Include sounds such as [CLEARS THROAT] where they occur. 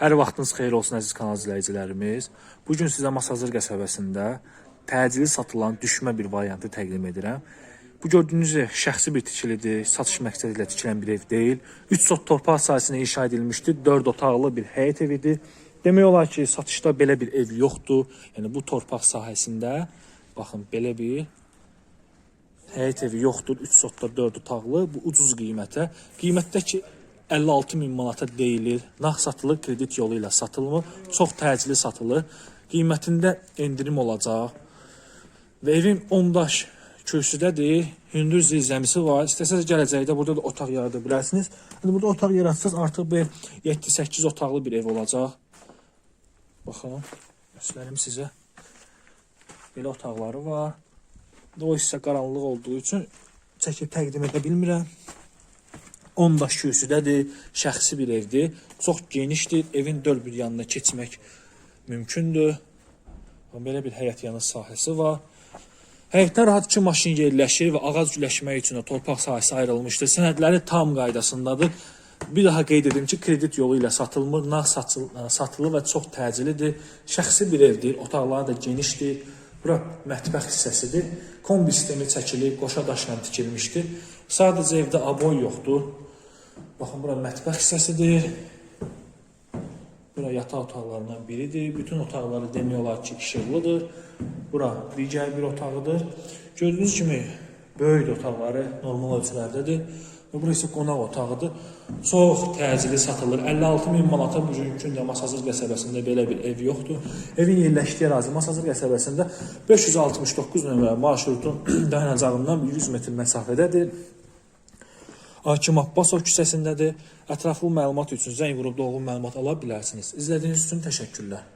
Hər vaxtınız xeyir olsun əziz kanal izləyicilərimiz. Bu gün sizə Masazır qəsəbəsində təcili satılan düşmə bir variantı təqdim edirəm. Bu gördüyünüz şəxsi bir tikilidir, satış məqsədi ilə tikilən bir ev deyil. 3 sot torpaq sahəsində inşa edilmişdir. 4 otaqlı bir həyət evidir. Demək olar ki, satışda belə bir ev yoxdur. Yəni bu torpaq sahəsində baxın belə bir həyət evi yoxdur. 3 sotda 4 otaqlı. Bu ucuz qiymətə. Qiymətdəki 56 min manata deyilir. Nağd satılır, kredit yolu ilə satılmır. Çox təcili satılır. Qiymətində endirim olacaq. Və evin 10 daş kürsüdədir. Hündür zirzəmisi var. İstəsəz gələcəkdə burada da otaq yarada bilərsiniz. İndi burada otaq yaratsaz artıq bir 7-8 otaqlı bir ev olacaq. Baxın, göstərim sizə. Belə otaqları var. O hissə qaranlıq olduğu üçün çəkib təqdim edə bilmirəm. 10 daş kürsüdədir, şəxsi bir evdir. Çox genişdir. Evin döl bir yanına keçmək mümkündür. Belə bir həyət yanı sahəsi var. Həyətdə rahat iki maşın yerləşir və ağac güləşmək üçün də torpaq sahəsi ayrılmışdır. Sənədləri tam qaydasındadır. Bir daha qeyd edim ki, kredit yolu ilə satılmır, nağd satıl satılır və çox təcilidir. Şəxsi bir evdir, otaqları da genişdir. Bura mətbəx hissəsidir. Kombi sistemi çəkilib, qoşa daşla tikilmişdir. Sadəcə evdə aboy yoxdur. Baxın, bura mətbəx hissəsidir. Bura yataq otaqlarından biridir. Bütün otaqları demək olar ki, işıqlıdır. Bura digər bir otağıdır. Gördüyünüz kimi böyük otaqları normal ölçülərdədir. Və bura isə qonaq otağıdır. Çox təcili satılır. 56 min manata bugünkü gündə Masazır qəsəbəsində belə bir ev yoxdur. Evin yerləşdiyi ərazi Masazır qəsəbəsində 569 nömrə marşrutun [CLEARS THROAT] dayanacağından 100 metr məsafədədir. Hakim Abbasov küçəsindədir. Ətraflı məlumat üçün zəng vurub dolğun məlumat ala bilərsiniz. İzlədiyiniz üçün təşəkkürlər.